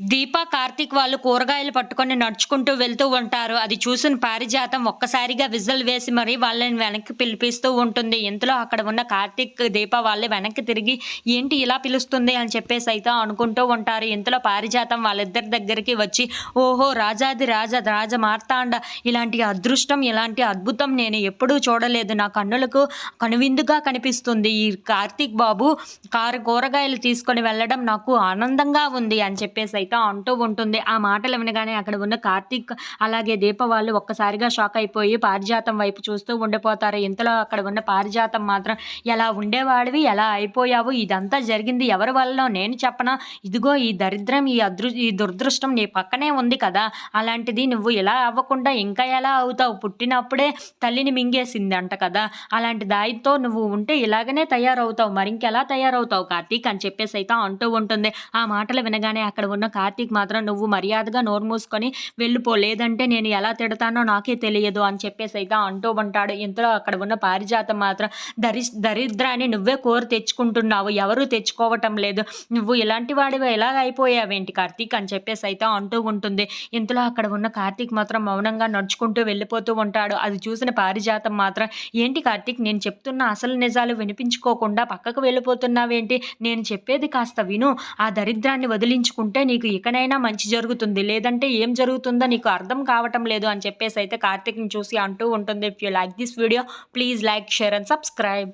దీప కార్తీక్ వాళ్ళు కూరగాయలు పట్టుకొని నడుచుకుంటూ వెళ్తూ ఉంటారు. అది చూసిన పారిజాతం ఒక్కసారిగా విజిల్ వేసి మరి వాళ్ళని వెనక్కి పిలిపిస్తూ ఉంటుంది. ఇంతలో అక్కడ ఉన్న కార్తీక్ దీప వాళ్ళు వెనక్కి తిరిగి ఏంటి ఇలా పిలుస్తుంది? అని చెప్పేసి అయితే అనుకుంటూ ఉంటారు. ఇంతలో పారిజాతం వాళ్ళిద్దరి దగ్గరికి వచ్చి ఓహో రాజాది రాజా రాజ మార్తాండ ఇలాంటి అదృష్టం ఇలాంటి అద్భుతం నేను ఎప్పుడూ చూడలేదు. నా కన్నులకు కనువిందుగా కనిపిస్తుంది. ఈ కార్తీక్ బాబు కారు కూరగాయలు తీసుకొని వెళ్ళడం నాకు ఆనందంగా ఉంది అని చెప్పేసి అయితే అంటూ ఉంటుంది. ఆ మాటలు వినగానే అక్కడ ఉన్న కార్తీక్ అలాగే దీప వాళ్ళు ఒక్కసారిగా షాక్ అయిపోయి పారిజాతం వైపు చూస్తూ ఉండిపోతారు. ఇంతలో అక్కడ ఉన్న పారిజాతం మాత్రం ఎలా ఉండేవాడివి? ఎలా అయిపోయావు? ఇదంతా జరిగింది ఎవరి వల్ల నేను చెప్పనా? ఇదిగో ఈ దరిద్రం ఈ అదృ ఈ దురదృష్టం నీ పక్కనే ఉంది కదా. అలాంటిది నువ్వు ఇలా అవ్వకుండా ఇంకా ఎలా అవుతావు? పుట్టినప్పుడే తల్లిని మింగేసింది అంట కదా. అలాంటి దాయితో నువ్వు ఉంటే ఇలాగనే తయారవుతావు. మరి ఇంకెలా తయారవుతావు కార్తీక్? అని చెప్పేసి అయితే అంటూ ఉంటుంది. ఆ మాటలు వినగానే అక్కడ ఉన్న కార్తీక్ మాత్రం నువ్వు మర్యాదగా నోరు మూసుకొని వెళ్ళిపో. లేదంటే నేను ఎలా తిడతానో నాకే తెలియదు అని చెప్పేసి అయితే అంటూ ఉంటాడు. ఇంతలో అక్కడ ఉన్న పారిజాతం మాత్రం దరి దరిద్రాన్ని నువ్వే కోరి తెచ్చుకుంటున్నావు. ఎవరు తెచ్చుకోవటం లేదు. నువ్వు ఇలాంటి వాడివి. ఎలా అయిపోయావేంటి కార్తీక్ అని చెప్పేసి అయితే అంటూ ఉంటుంది. ఇంతలో అక్కడ ఉన్న కార్తీక్ మాత్రం మౌనంగా నడుచుకుంటూ వెళ్ళిపోతూ ఉంటాడు. అది చూసిన పారిజాతం మాత్రం ఏంటి కార్తీక్ నేను చెప్తున్న అసలు నిజాలు వినిపించుకోకుండా పక్కకు వెళ్ళిపోతున్నావేంటి? నేను చెప్పేది కాస్త విను. ఆ దరిద్రాన్ని వదిలించుకుంటే నీకు ఇకనైనా మంచి జరుగుతుంది. లేదంటే ఏం జరుగుతుందో నీకు అర్థం కావటం లేదు అని చెప్పేసి అయితే కార్తీక్ని చూసి అంటూ ఉంటుంది. If you like this video please like share and subscribe